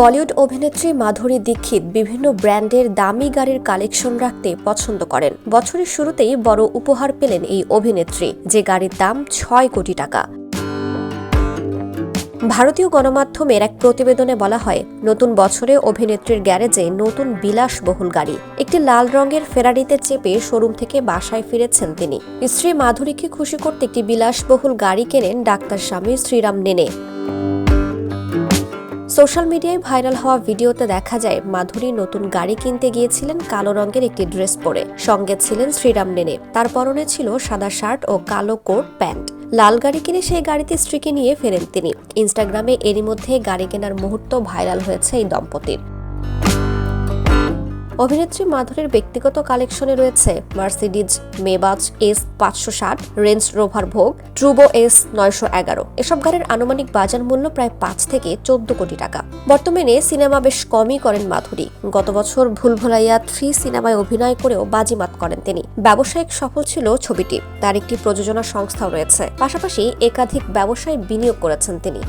বলিউড অভিনেত্রী মাধুরী দীক্ষিত বিভিন্ন ব্র্যান্ডের দামি গাড়ির কালেকশন রাখতে পছন্দ করেন। বছরের শুরুতেই বড় উপহার পেলেন এই অভিনেত্রী, যে গাড়ির দাম ছয় কোটি টাকা। ভারতীয় গণমাধ্যমের এক প্রতিবেদনে বলা হয়, নতুন বছরে অভিনেত্রীর গ্যারেজে নতুন বিলাসবহুল গাড়ি, একটি লাল রঙের ফেরারিতে চেপে শোরুম থেকে বাসায় ফিরেছেন তিনি। স্ত্রী মাধুরীকে খুশি করতে একটি বিলাসবহুল গাড়ি কেনেন ডাক্তার স্বামী শ্রীরাম নেনে। সোশ্যাল মিডিয়ায় ভাইরাল হওয়া ভিডিওতে দেখা যায়, মাধুরী নতুন গাড়ি কিনতে গিয়েছিলেন কালো রঙের একটি ড্রেস পরে। সঙ্গে ছিলেন শ্রীরাম নেনে। তার পরনে ছিল সাদা শার্ট ও কালো কোট প্যান্ট। লাল গাড়ি কিনে সেই গাড়িতে স্ত্রীকে নিয়ে ফেরেন তিনি। ইনস্টাগ্রামে এরই মধ্যে গাড়ি কেনার মুহূর্ত ভাইরাল হয়েছে এই দম্পতির। অভিনেত্রী মাধুরীর ব্যক্তিগত কালেকশনে রয়েছে মার্সিডিজ, মেবাজ, এস পাঁচশো ষাট, রেঞ্জ রোভার ভোগ, ট্রুবো এস নয়শো এগারো। এসব গাড়ির আনুমানিক বাজার মূল্য প্রায় পাঁচ থেকে চোদ্দ কোটি টাকা। বর্তমানে সিনেমা বেশ কমই করেন মাধুরী। গত বছর ভুলভুলাইয়া থ্রি সিনেমায় অভিনয় করেও বাজিমাত করেন তিনি। ব্যবসায়িক সফল ছিল ছবিটি। তার একটি প্রযোজনা সংস্থাও রয়েছে। পাশাপাশি একাধিক ব্যবসায় বিনিয়োগ করেছেন তিনি।